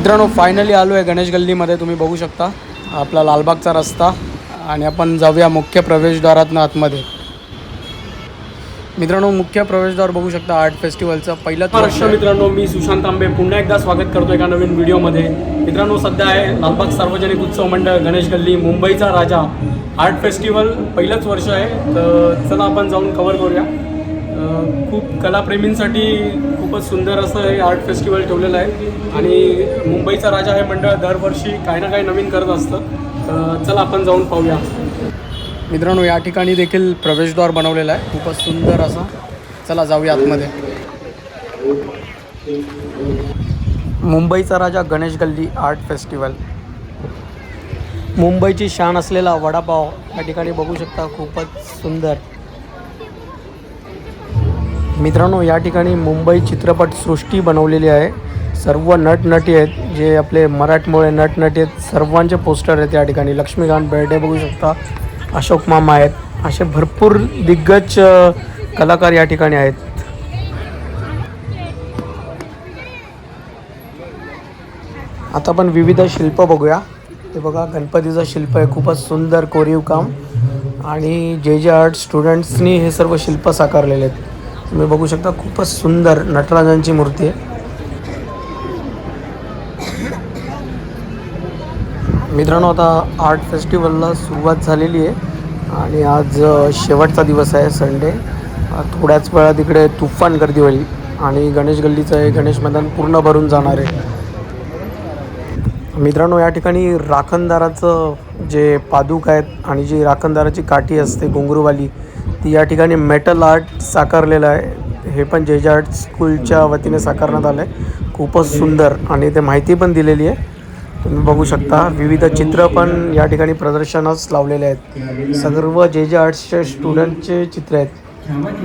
मित्रांनो फायनली आलो आहे गणेश गल्लीमध्ये. तुम्ही बघू शकता आपला लालबागचा रस्ता आणि आपण जाऊया मुख्य प्रवेशद्वारातनं आतमध्ये. मित्रांनो मुख्य प्रवेशद्वार बघू शकता आर्ट फेस्टिवलचं पहिलंच वर्ष मित्रांनो मी सुशांत आंबे. पुन्हा एकदा स्वागत करतो एका नवीन व्हिडिओमध्ये. मित्रांनो सध्या आहे लालबाग सार्वजनिक उत्सव मंडळ गणेश गल्ली मुंबईचा राजा. आर्ट फेस्टिवल पहिलंच वर्ष आहे तर चला आपण जाऊन कवर करूया. खूप कलाप्रेमींसाठी खूपच सुंदर असं हे आर्ट फेस्टिवल ठेवलेलं आहे. आणि मुंबईचा राजा हे मंडळ दरवर्षी काही ना काही नवीन करत असतं. तर चला आपण जाऊन पाहूया. मित्रांनो या ठिकाणी देखील प्रवेशद्वार बनवलेला आहे. खूपच सुंदर असा. चला जाऊया आतमध्ये. मुंबईचा राजा गणेश गल्ली आर्ट फेस्टिवल मुंबईची शान असलेला वडापाव या ठिकाणी बघू शकता. खूपच सुंदर. मित्रांनो या ठिकाणी मुंबई चित्रपट सृष्टी बनवलेली आहे. सर्व नटनटी आहेत जे आपले मराठमोळे नटनटी आहेत. सर्वांचे पोस्टर आहेत या ठिकाणी. लक्ष्मीकांत बेर्डे बघू शकता अशोक मामा आहेत. असे भरपूर दिग्गज कलाकार या ठिकाणी आहेत. आता आपण विविध शिल्प बघूया. ते बघा गणपतीचं शिल्प आहे. खूपच सुंदर कोरीव काम. आणि जे जे आर्ट स्टुडंट्सनी हे सर्व शिल्प साकारलेले आहेत. तुम्ही बघू शकता खूपच सुंदर नटराजांची मूर्ती आहे. मित्रांनो आता आर्ट फेस्टिवलला सुरुवात झालेली आहे आणि आज शेवटचा दिवस आहे संडे. थोड्याच वेळात इकडे तुफान गर्दी होईल आणि गणेश गल्लीचं हे गणेश मैदान पूर्ण भरून जाणार आहे. मित्रांनो या ठिकाणी राखणदाराचं जे पादुक आहेत आणि जी राखणदाराची काठी असते घुंगरूवाली या ठिकाणी मेटल आर्ट साकारलेलं आहे. हे पण जे जे आर्ट स्कूलच्या वतीने साकारण्यात आलं आहे खूपच सुंदर आणि ते माहिती पण दिलेली आहे. तुम्ही बघू शकता विविध चित्र पण या ठिकाणी प्रदर्शनास लावलेले आहेत. सर्व जे जे आर्ट्सचे स्टुडंटचे चित्र आहेत.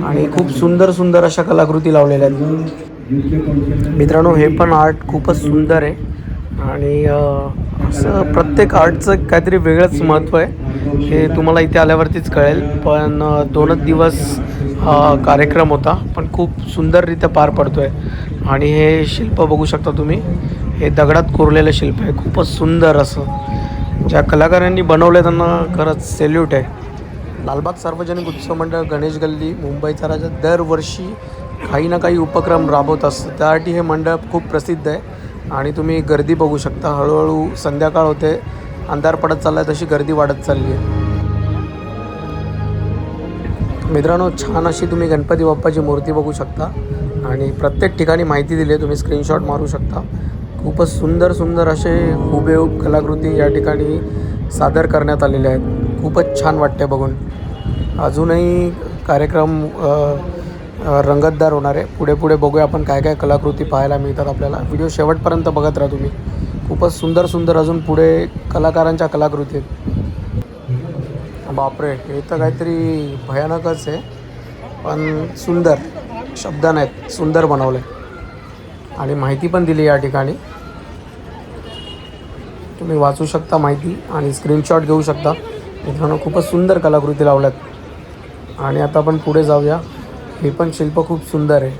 आणि खूप सुंदर सुंदर अशा कलाकृती लावलेल्या आहेत. मित्रांनो हे पण आर्ट खूपच सुंदर आहे. आणि असं प्रत्येक आर्टचं काहीतरी वेगळंच महत्त्व आहे. हे तुम्हाला इथे आल्यावरतीच कळेल. पण दोनच दिवस हा कार्यक्रम होता. पण खूप सुंदररित्या पार पडतो आहे आणि हे शिल्प बघू शकता तुम्ही. हे दगडात कोरलेलं शिल्प आहे. खूपच सुंदर असं. ज्या कलाकारांनी बनवलं त्यांना खरंच सेल्यूट आहे. लालबाग सार्वजनिक उत्सव मंडळ गणेश गल्ली मुंबईचा राजा दरवर्षी काही ना काही उपक्रम राबवत असतं. त्यासाठी हे मंडळ खूप प्रसिद्ध आहे. आणि तुम्ही गर्दी बघू शकता. हळूहळू संध्याकाळ होते. अंधार पडत चालला आहे तशी गर्दी वाढत चालली आहे. मित्रांनो छान अशी तुम्ही गणपती बाप्पाची मूर्ती बघू शकता. आणि प्रत्येक ठिकाणी माहिती दिली आहे. तुम्ही स्क्रीनशॉट मारू शकता. खूपच सुंदर सुंदर असे हुबेहूब कलाकृती या ठिकाणी सादर करण्यात आलेल्या आहेत. खूपच छान वाटते बघून. अजूनही कार्यक्रम रंगतदार होणार. आहे पुढे पुढे बघूया आपण काय काय कलाकृती पाहायला मिळतात आपल्याला. व्हिडिओ शेवटपर्यंत बघत राहा तुम्ही. खूपच सुंदर सुंदर अजून पुढे कलाकारांच्या कलाकृती आहेत. बापरे हे तर काहीतरी भयानकच आहे. पण सुंदर शब्द नाहीत सुंदर बनवलं आणि माहिती पण दिली या ठिकाणी. तुम्ही वाचू शकता माहिती आणि स्क्रीनशॉट घेऊ शकता. मित्रांनो खूपच सुंदर कलाकृती लावल्यात. आणि आता आपण पुढे जाऊया. हे पण शिल्प खूप सुंदर आहे.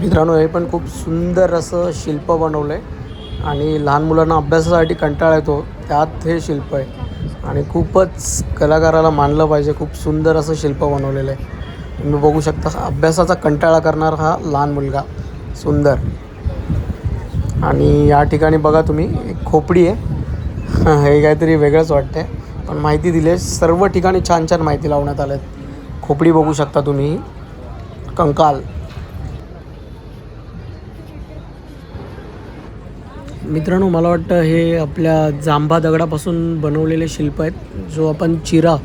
मित्रांनो हे पण खूप सुंदर असं शिल्प बनवलं आहे आणि लहान मुलांना अभ्यासासाठी कंटाळा येतो. त्यात हे शिल्प आहे. आणि खूपच कलाकाराला मानलं पाहिजे. खूप सुंदर असं शिल्प बनवलेलं आहे. तुम्ही बघू शकता अभ्यासाचा कंटाळा करणार हा लहान मुलगा सुंदर. आणि या ठिकाणी बघा तुम्ही एक खोपडी आहे. हे काहीतरी वेगळंच वाटतंय. पण माहिती दिली आहे सर्व ठिकाणी छान छान माहिती लावण्यात आल्या आहेत खोपडी बघू शकता तुम्ही. कंकाल. मित्रांनो मला वाटतं हे आपल्या जांभा दगडापासून बनवलेले शिल्प आहेत. जो आपण चिरा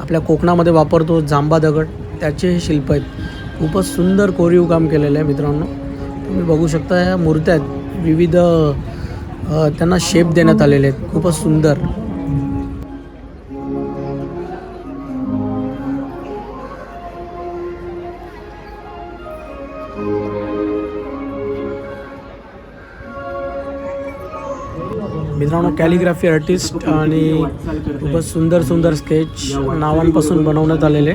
आपल्या कोकणामध्ये वापरतो जांभा दगड. त्याचे हे शिल्प आहेत. खूपच सुंदर कोरीव काम केलेलं आहे मित्रांनो. तुम्ही बघू शकता ह्या मूर्त्या आहेत विविध त्यांना शेप देण्यात आलेले आहेत. खूपच सुंदर. मित्रांनो कॅलिग्राफी आर्टिस्ट आणि खूपच सुंदर सुंदर स्केच नावांपासून बनवण्यात आलेले.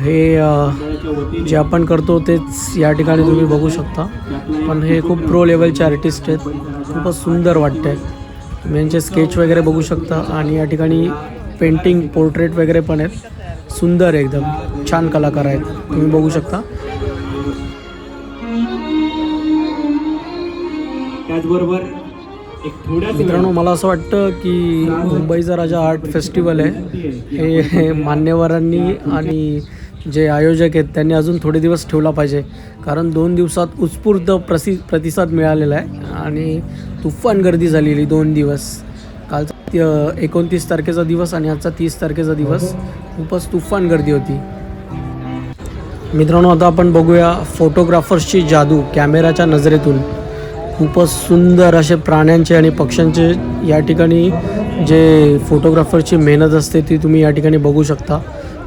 हे जे आपण करतो तेच या ठिकाणी तुम्ही बघू शकता. पण हे खूप प्रो लेवलचे आर्टिस्ट आहेत. खूपच सुंदर वाटते तुम्ही यांचे स्केच वगैरे बघू शकता आणि या ठिकाणी पेंटिंग पोर्ट्रेट वगैरे पण आहेत. सुंदर एकदम. छान कलाकार आहेत. तुम्ही बघू शकता. त्याचबरोबर मित्रांनो मला असं वाटतं की मुंबईचा राजा आर्ट फेस्टिवल आहे. हे मान्यवरांनी आणि जे आयोजक आहेत त्यांनी अजून थोडे दिवस ठेवला पाहिजे. कारण दोन दिवसात उत्स्फूर्त प्रसि प्रतिसाद मिळालेला आहे. आणि तुफान गर्दी झालेली दोन दिवस. कालचा एकोणतीस तारखेचा दिवस आणि आजचा तीस तारखेचा दिवस. खूपच तुफान गर्दी होती. मित्रांनो आता आपण बघूया फोटोग्राफर्सची जादू कॅमेराच्या नजरेतून. खूपच सुंदर असे प्राण्यांचे आणि पक्ष्यांचे या ठिकाणी जे फोटोग्राफरची मेहनत असते ती तुम्ही या ठिकाणी बघू शकता.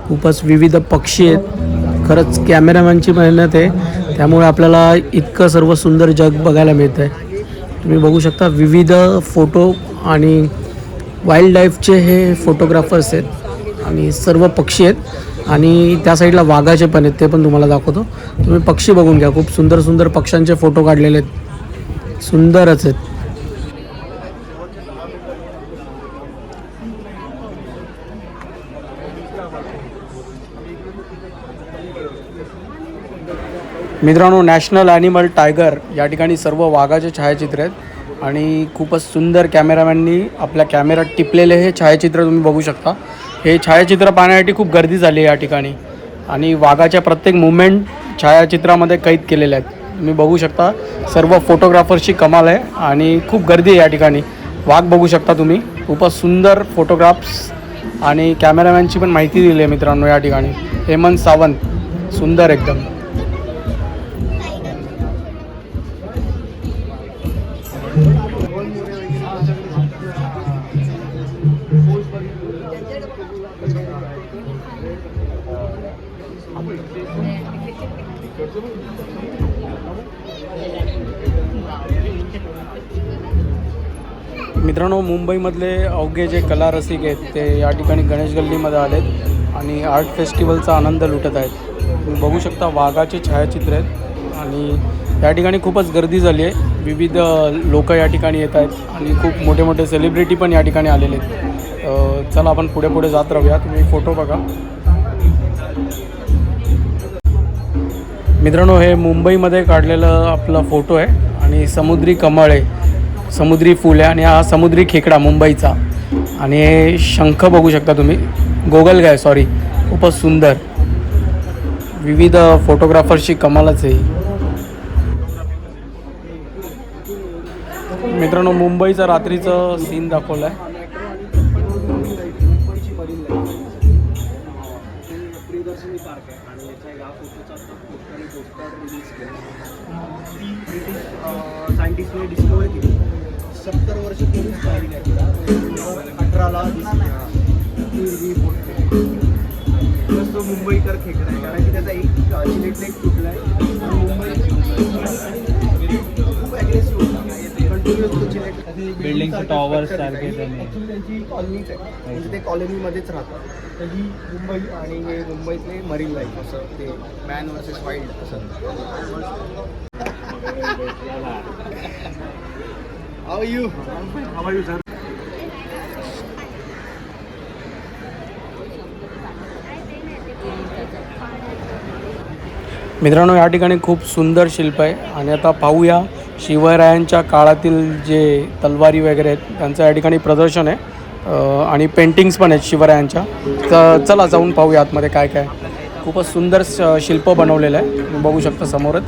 खूपच विविध पक्षी आहेत. खरंच कॅमेरामॅनची मेहनत आहे. त्यामुळे आपल्याला इतकं सर्व सुंदर जग बघायला मिळतं आहे तुम्ही बघू शकता विविध फोटो आणि वाईल्ड लाईफचे हे फोटोग्राफर्स आहेत. आणि सर्व पक्षी आहेत. आणि त्या साईडला वाघाचे पण आहेत ते पण तुम्हाला दाखवतो. तुम्ही पक्षी बघून घ्या. खूप सुंदर सुंदर पक्ष्यांचे फोटो काढलेले आहेत. सुंदरच आहेत. मित्रांनो नॅशनल ॲनिमल टायगर या ठिकाणी सर्व वाघाचे छायाचित्र आहेत आणि खूपच सुंदर कॅमेरामॅननी आपल्या कॅमेऱ्यात टिपलेले हे छायाचित्र तुम्ही बघू शकता. हे छायाचित्र पाहण्यासाठी खूप गर्दी झाली आहे या ठिकाणी आणि वाघाच्या प्रत्येक मुवमेंट छायाचित्रामध्ये कैद केलेल्या आहेत. तुम्ही बघू शकता सर्व फोटोग्राफर्सची कमाल आहे आणि खूप गर्दी आहे या ठिकाणी. वाघ बघू शकता तुम्ही खूपच सुंदर फोटोग्राफ्स आणि कॅमेरामॅनची पण माहिती दिली आहे मित्रांनो या ठिकाणी. हेमंत सावंत सुंदर एकदम. मित्रांनो मुंबईमधले अवघे जे कला रसिक आहेत ते या ठिकाणी गणेश गल्लीमध्ये आलेत आणि आर्ट फेस्टिवलचा आनंद लुटत आहेत. तुम्ही बघू शकता वाघाचे छायाचित्र आहेत आणि या ठिकाणी खूपच गर्दी झाली आहे. विविध लोक या ठिकाणी येत आहेत आणि खूप मोठे मोठे सेलिब्रिटी पण या ठिकाणी आलेले आहेत. चला आपण पुढे पुढे जात राहूया. तुम्ही फोटो बघा. मित्रांनो हे मुंबईमध्ये काढलेलं आपला फोटो आहे. आणि समुद्री कमळ आहे समुद्री फूल आहे आणि हा समुद्री खेकडा मुंबईचा. आणि हे शंख बघू शकता तुम्ही. गोगलगाय सॉरी खूपच सुंदर. विविध फोटोग्राफर्सची कमालच आहे मित्रांनो मुंबईचं रात्रीचं सीन दाखवलं आहे सायंटिस्टने डिस्कवर केली. सत्तर वर्ष पूर्वीच पाहिली आहे. अठराला दिसली. तो मुंबईकर खेकडा आहे. कारण की त्याचा एक चिलेटला एक तुटला आहे. मुंबई खूप ॲग्रेसिव्ह होता. चे towers सारखे त्यांची कॉलनीच आहे. म्हणजे ते कॉलनीमध्येच राहतात. तर ही मुंबई आणि हे मुंबईतले मरीन लाईफ असं ते मॅन वर्सेस वाईल्ड असं. How are you? How are you, sir? मित्रांनो या ठिकाणी खूप सुंदर शिल्प आहे. आणि आता पाहूया शिवरायांच्या काळातील जे तलवारी वगैरे आहेत त्यांचं या ठिकाणी प्रदर्शन आहे. आणि पेंटिंग्स पण आहेत शिवरायांच्या. तर चला जाऊन पाहूया आतमध्ये काय काय खूपच सुंदर श- शिल्प बनवलेलं आहे. तुम्ही बघू शकता समोरच.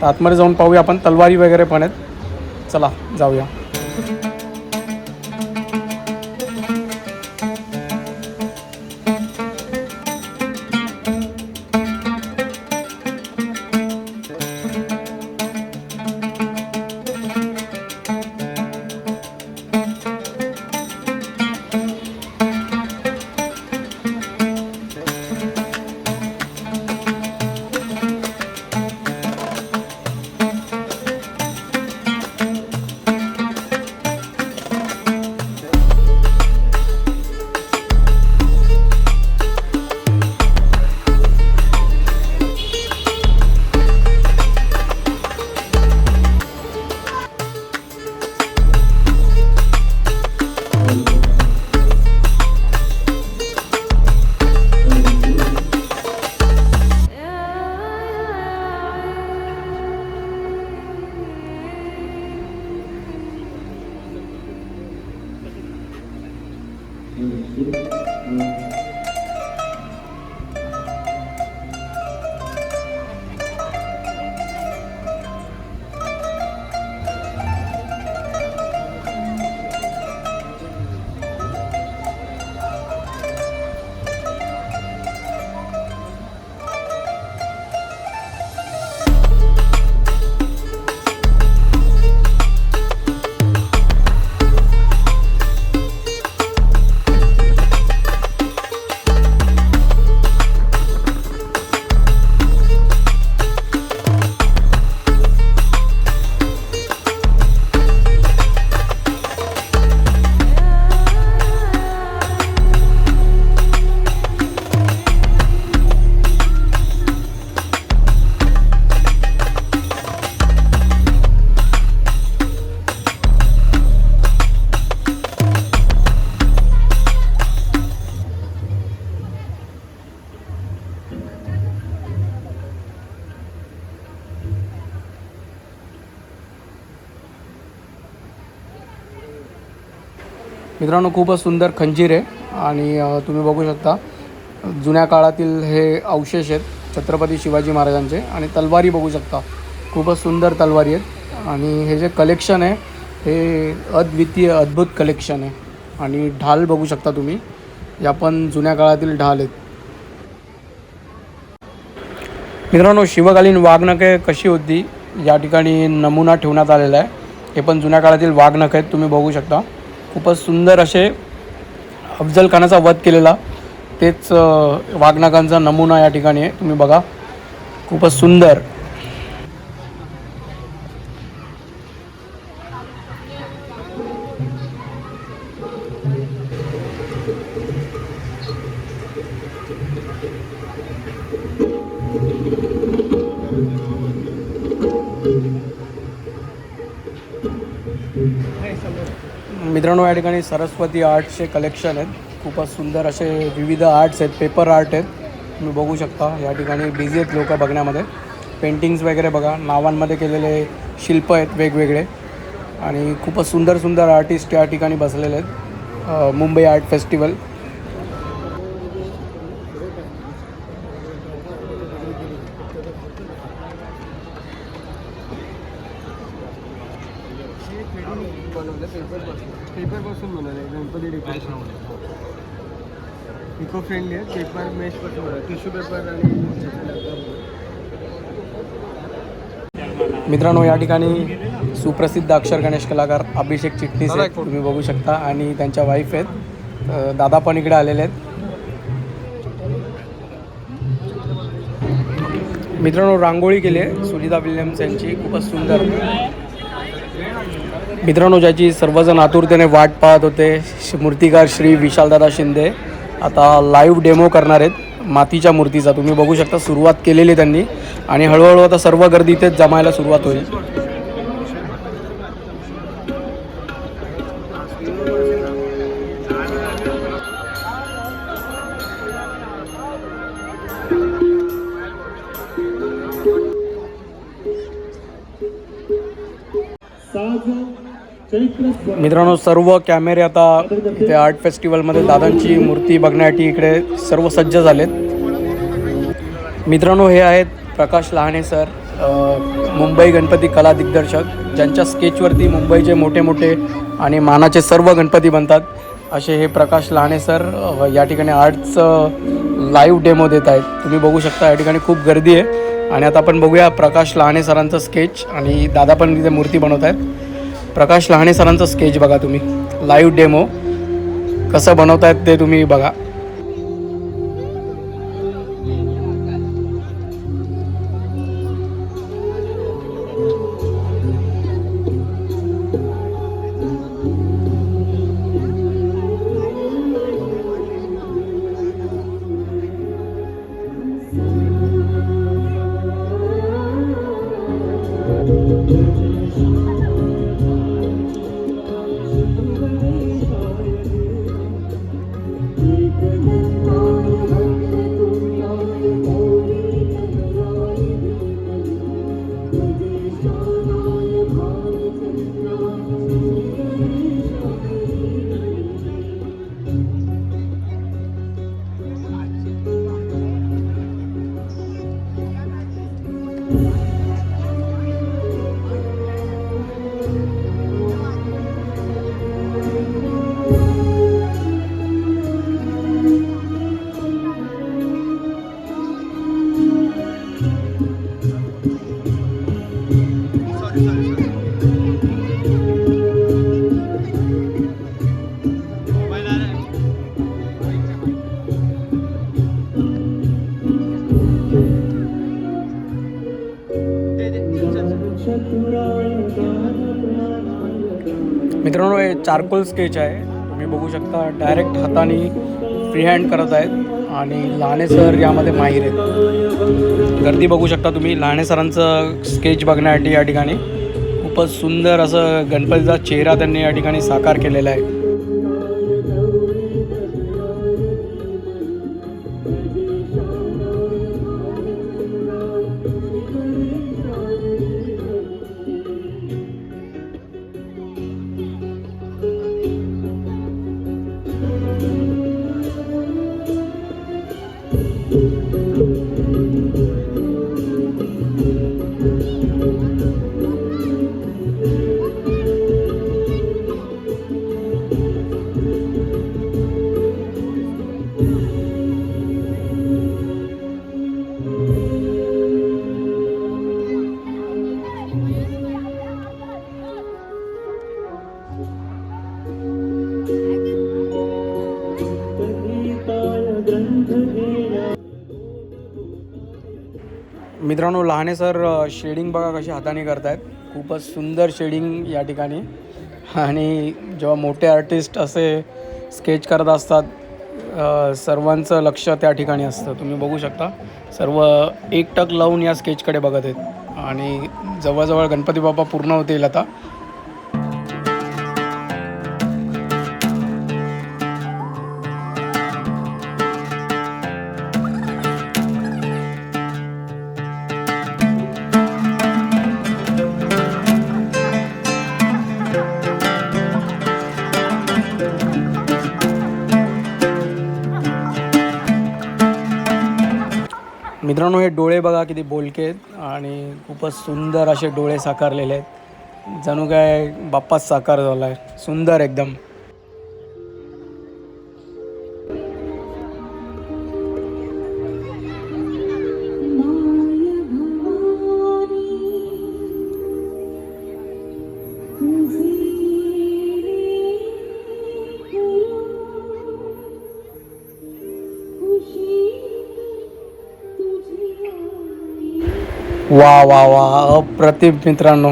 तर आतमध्ये जाऊन पाहूया आपण तलवारी वगैरे पण आहेत. चला जाऊया. मित्रांनो खूपच सुंदर खंजीर आहे आणि तुम्ही बघू शकता जुन्या काळातील हे अवशेष आहेत छत्रपती शिवाजी महाराजांचे आणि तलवारी बघू शकता. खूपच सुंदर तलवारी आहेत आणि हे जे कलेक्शन आहे हे अद्वितीय अद्भुत कलेक्शन आहे. आणि ढाल बघू शकता तुम्ही या पण जुन्या काळातील ढाल आहेत. मित्रांनो शिवकालीन वाघनखे कशी होती या ठिकाणी नमुना ठेवण्यात आलेला आहे. हे पण जुन्या काळातील वाघनखे आहेत तुम्ही बघू शकता. खूपच सुंदर असे अफजल खानाचा वध केलेला. तेच वाघनागांचा नमुना या ठिकाणी आहे. तुम्ही बघा. खूपच सुंदर. मित्रांनो या ठिकाणी सरस्वती आर्टचे कलेक्शन आहेत. खूपच सुंदर असे विविध आर्ट्स आहेत पेपर आर्ट आहेत. तुम्ही बघू शकता या ठिकाणी बिझी आहेत लोक बघण्यामध्ये. पेंटिंग्स वगैरे बघा नावांमध्ये केलेले शिल्प आहेत वेगवेगळे. आणि खूपच सुंदर सुंदर आर्टिस्ट या ठिकाणी बसलेले आहेत. मुंबई आर्ट फेस्टिवल बनवलं गणपती डेकोरेशन इको फ्रेंडली आहे पेपर बनवलं टिश्यू पेपर आणि मित्रांनो या ठिकाणी सुप्रसिद्ध अक्षर गणेश कलाकार अभिषेक चिटणीस आहेत. तुम्ही बघू शकता. आणि त्यांच्या वाईफ आहेत. दादा पण इकडे आलेले आहेत. मित्रांनो रांगोळी केली आहे. सुनिता विल्यम्स यांची. खूपच सुंदर. मित्रांनो ज्याची सर्वजण आतुरतेने वाट पाहत होते श- मूर्तिकार श्री विशालदादा शिंदे. आता लाईव्ह डेमो करणार आहेत मातीच्या मूर्तीचा. तुम्ही बघू शकता सुरुवात केलेली त्यांनी. आणि हळूहळू आता सर्व गर्दी इथेच जमायला सुरुवात होईल. मित्रांनो सर्व कॅमेरे आता इथे आर्ट फेस्टिवलमध्ये दादांची मूर्ती बघण्यासाठी इकडे सर्व सज्ज झालेत. मित्रांनो हे आहेत प्रकाश लहाणे सर मुंबई गणपती कला दिग्दर्शक ज्यांच्या स्केचवरती मुंबईचे मोठे मोठे आणि मानाचे सर्व गणपती बनतात. असे हे प्रकाश लहाणे सर या ठिकाणी आर्टचं लाईव्ह डेमो देत आहेत. तुम्ही बघू शकता या ठिकाणी खूप गर्दी आहे. आणि आता आपण बघूया प्रकाश लहाणे सरांचं स्केच आणि दादा पण तिथे मूर्ती बनवत आहेत. प्रकाश लहाणे सरांचं स्केच बघा तुम्ही. लाईव्ह डेमो कसं बनवतायत ते तुम्ही बघा. चारकोल स्केच आहे. तुम्ही बघू शकता डायरेक्ट हाताने फ्री हँड करत आहेत. आणि लहाने सर यामध्ये माहीर आहेत. गर्दी बघू शकता तुम्ही. लहाने सरांचं स्केच बघण्यासाठी या ठिकाणी. खूपच सुंदर असं गणपतीचा चेहरा त्यांनी या ठिकाणी साकार केलेला आहे. शहाणे सर शेडिंग बघा कशी हाताने करतायत. खूपच सुंदर शेडिंग या ठिकाणी. आणि जेव्हा मोठे आर्टिस्ट असे स्केच करत असतात सर्वांचं लक्ष त्या ठिकाणी असतं. तुम्ही बघू शकता सर्व एकटक लावून या स्केचकडे बघत आहेत. आणि जवळजवळ गणपती बाप्पा पूर्ण होतील आता. डोळे बघा किती बोलके आहेत आणि खूपच सुंदर असे डोळे साकारलेले आहेत. जणू काय बाप्पाच साकार झाला आहे सुंदर एकदम. वा वा वा. अप्रतिम मित्रांनो.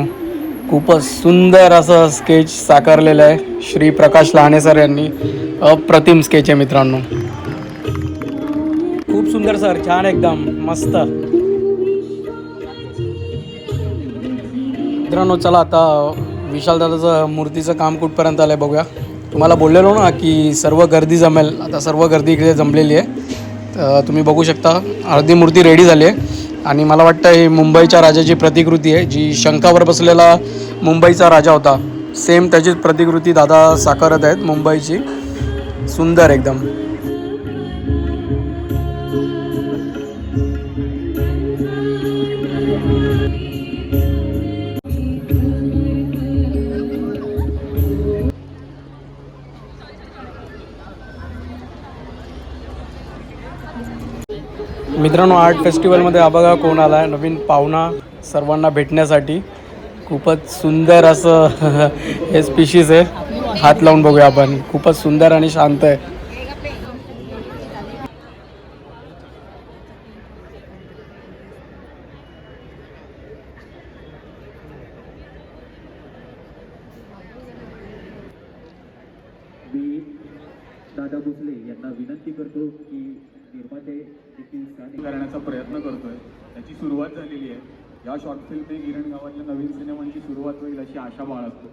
खूपच सुंदर असं स्केच साकारलेलं आहे श्री प्रकाश लहाने सर यांनी. अप्रतिम स्केच आहे मित्रांनो. खूप सुंदर सर छान एकदम मस्त. मित्रांनो चला आता विशाल दादाचं मूर्तीचं काम कुठपर्यंत आलं आहे बघूया. तुम्हाला बोललेलो ना की सर्व गर्दी जमेल आता सर्व गर्दी इकडे जमलेली आहे. तर तुम्ही बघू शकता अर्धी मूर्ती रेडी झाली आहे. आणि मला वाटतं ही मुंबईच्या राजाची प्रतिकृती आहे. जी शंखावर बसलेला मुंबईचा राजा होता सेम त्याचीच प्रतिकृती दादा साकारत आहेत मुंबईची. सुंदर एकदम. मित्रांनो आर्ट फेस्टिवलमध्ये हा बघा कोण आला आहे नवीन पाहुणा सर्वांना भेटण्यासाठी. खूपच सुंदर असं हे स्पीशीज आहे. हात लावून बघूया आपण. खूपच सुंदर आणि शांत आहे मी दादा भोसले यांना विनंती करतो की निर्माते देखील गाणी करण्याचा प्रयत्न करतोय. त्याची सुरुवात झालेली आहे. या शॉर्ट फिल्मने गिरण गावातल्या नवीन सिनेमांची सुरुवात होईल अशी आशा बाळगतो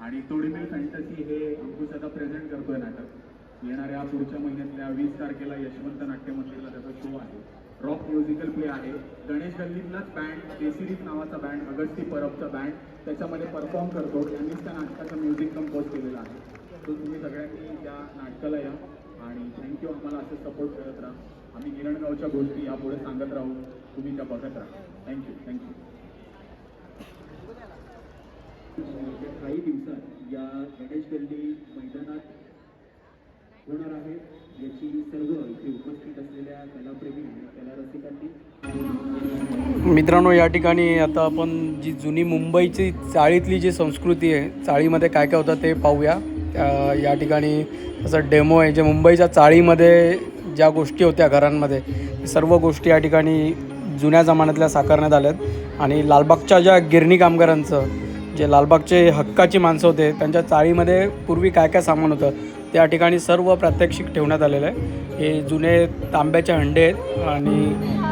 आणि तोडीमेल फॅन्टसी हे अंकुश आता प्रेझेंट करतोय नाटक. येणाऱ्या पुढच्या महिन्यातल्या वीस तारखेला यशवंत नाट्य मंदिरला त्याचा शो आहे. रॉक म्युझिकल प्ले आहे. गणेश गल्लीतलाच बँड केसिरीफ नावाचा बँड अगस्ती परबचा बँड त्याच्यामध्ये परफॉर्म करतो. त्यांनीच त्या नाटकाचं म्युझिक कंपोज केलेलं आहे. तो तुम्ही सगळ्यांनी त्या नाटकाला या. आणि थँक्यू आम्हाला असं सपोर्ट करत राहा. आम्ही गिरणगावच्या गोष्टी यापुढे सांगत राहू. तुम्ही त्या बघत राहा. थँक्यू म्हणजे थँक्यू काही दिवसात या गणेश गल्ली मैदानात होणार आहे याची सर्व इथे उपस्थित असलेल्या कलाप्रेमी आणि कलारसिकांनी मित्रांनो या ठिकाणी आता आपण जी जुनी मुंबईची चाळीतली जी संस्कृती आहे चाळीमध्ये काय काय होतं ते पाहूया. या ठिकाणी असं डेमो आहे जे मुंबईच्या चाळीमध्ये ज्या गोष्टी होत्या घरांमध्ये सर्व गोष्टी या ठिकाणी जुन्या जमान्यातल्या साकारण्यात आल्यात. आणि लालबागच्या ज्या गिरणी कामगारांचं जे लालबागचे हक्काची माणसं होते त्यांच्या चाळीमध्ये पूर्वी काय काय सामान होतं त्या ठिकाणी सर्व प्रात्यक्षिक ठेवण्यात आलेलं आहे. हे जुने तांब्याचे हंडे आहेत आणि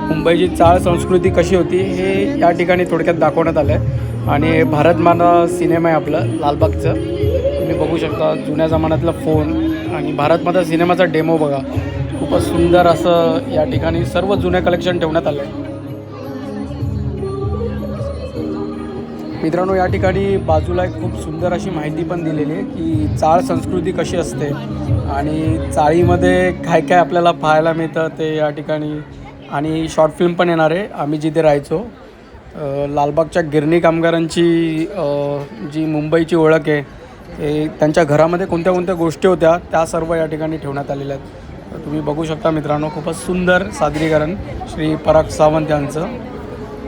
मुंबईची चाळ संस्कृती कशी होती हे या ठिकाणी थोडक्यात दाखवण्यात आलं आहे आणि भारतमाला सिनेमा आहे आपलं लालबागचं. तुम्ही बघू शकता जुन्या जमान्यातला फोन आणि भारतमाता सिनेमाचा डेमो बघा. खूपच सुंदर असं या ठिकाणी सर्व जुने कलेक्शन ठेवण्यात आलं आहे मित्रांनो या ठिकाणी बाजूला एक खूप सुंदर अशी माहिती पण दिलेली आहे की चाळ संस्कृती कशी असते आणि चाळीमध्ये काय काय आपल्याला पाहायला मिळतं ते या ठिकाणी. आणि शॉर्ट फिल्म पण येणार आहे. आम्ही जिथे राहायचो लालबागच्या गिरणी कामगारांची जी मुंबईची ओळख आहे ते त्यांच्या घरामध्ये कोणत्या कोणत्या गोष्टी होत्या त्या सर्व या ठिकाणी ठेवण्यात आलेल्या आहेत. तुम्ही बघू शकता मित्रांनो खूपच सुंदर सादरीकरण श्री पराग सावंत यांचं.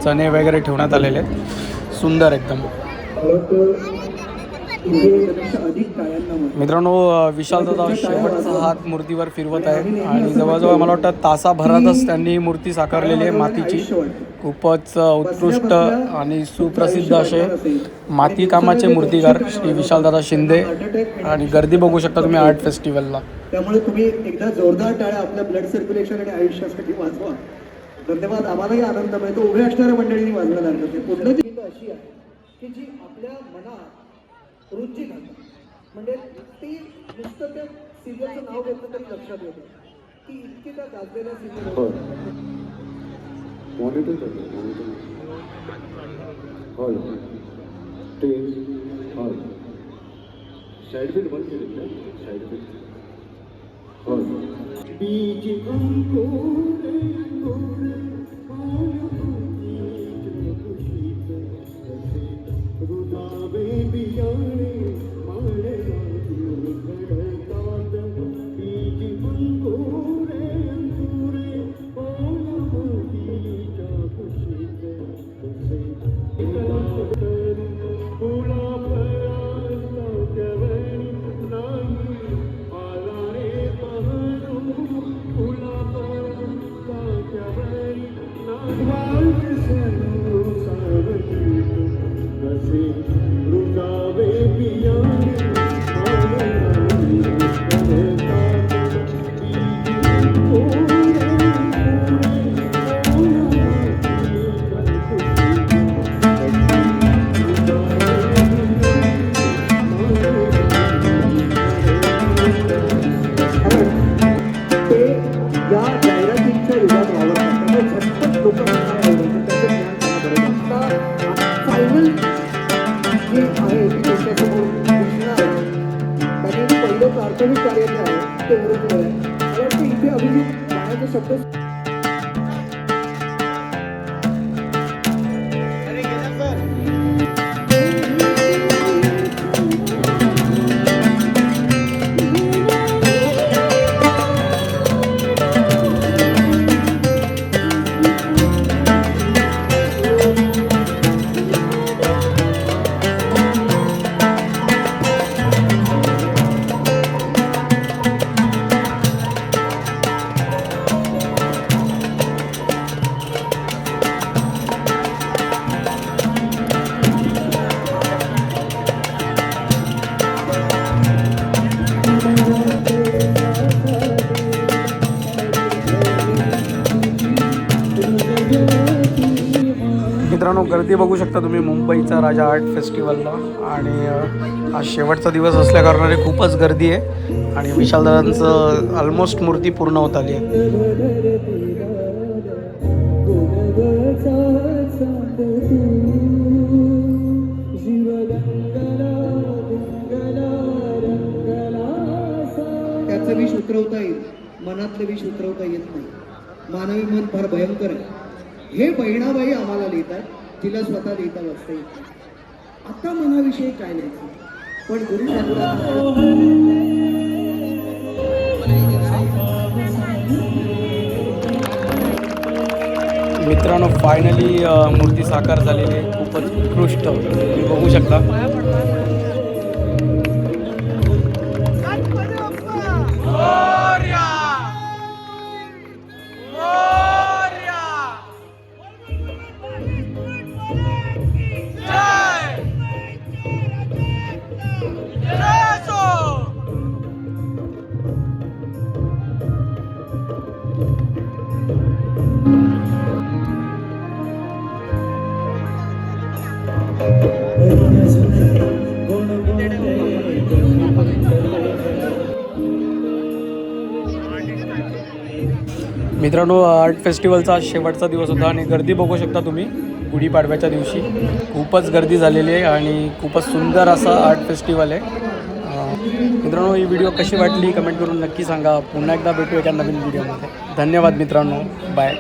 चणे वगैरे ठेवण्यात आलेले आहेत. सुंदर एकदम. मित्रांनो विशाल दादा शेवटचा हात मूर्तीवर फिरवत आहे आणि जवळजवळ मला वाटतं तासाभरातच त्यांनी मूर्ती साकारलेली आहे मातीची. खूपच उत्कृष्ट आणि सुप्रसिद्ध असे मातीकामाचे मूर्तीकार श्री विशालदादा शिंदे. आणि गर्दी बघू शकता तुम्ही आर्ट फेस्टिवलला. त्यामुळे तुम्ही एकदा जोरदार टाळ्या आपल्या ब्लड सर्क्युलेशन आणि आयुष्यासाठी वाचवा. धन्यवाद. आम्हालाही आनंद मिळतो. उभे असणाऱ्या मंडळींनी वाजवायला लागलं नाही पुढलं जी अशी आहे की जी आपल्या मनात रुची घालतात. म्हणजे ती नुसतं त्या सिरियलचं नाव घेतलं तरी लक्षात येतं. ती इतकी त्या गाजलेल्या सिरियल मॉनिटर करतो. Monitor hall stage hall side beat बंद केली का साईड बीट हॉल बीज ते nosotros. गर्दी बघू शकता तुम्ही मुंबईचा राजा आर्ट फेस्टिवलला आणि आज शेवटचा दिवस असल्याकारणाने खूपच गर्दी आहे. आणि विशालदादांचं ऑलमोस्ट मूर्ती पूर्ण होत आली आहे. त्याचं विष उतरवता येईल. मनातलं विष उतरवता येत नाही. मानवी मन फार भयंकर आहे. हे बहिणाबाई आम्हाला लिहितात तिला स्वतः लिहिता वाचता आता मनाविषयी काय लिहायचं? पण गुरु मित्रांनो फायनली मूर्ती साकार झालेली आहे. खूपच उत्कृष्ट. तुम्ही बघू शकता. मित्रांनो आर्ट फेस्टिवलचा शेवटचा दिवस होता आणि गर्दी बघू शकता तुम्ही गुढीपाडव्याच्या दिवशी. खूपच गर्दी झालेली आहे आणि खूपच सुंदर असा आर्ट फेस्टिवल आहे. मित्रांनो ही व्हिडिओ कशी वाटली कमेंट करून नक्की सांगा. पुन्हा एकदा भेटू एका नवीन व्हिडिओमध्ये. धन्यवाद मित्रांनो. बाय.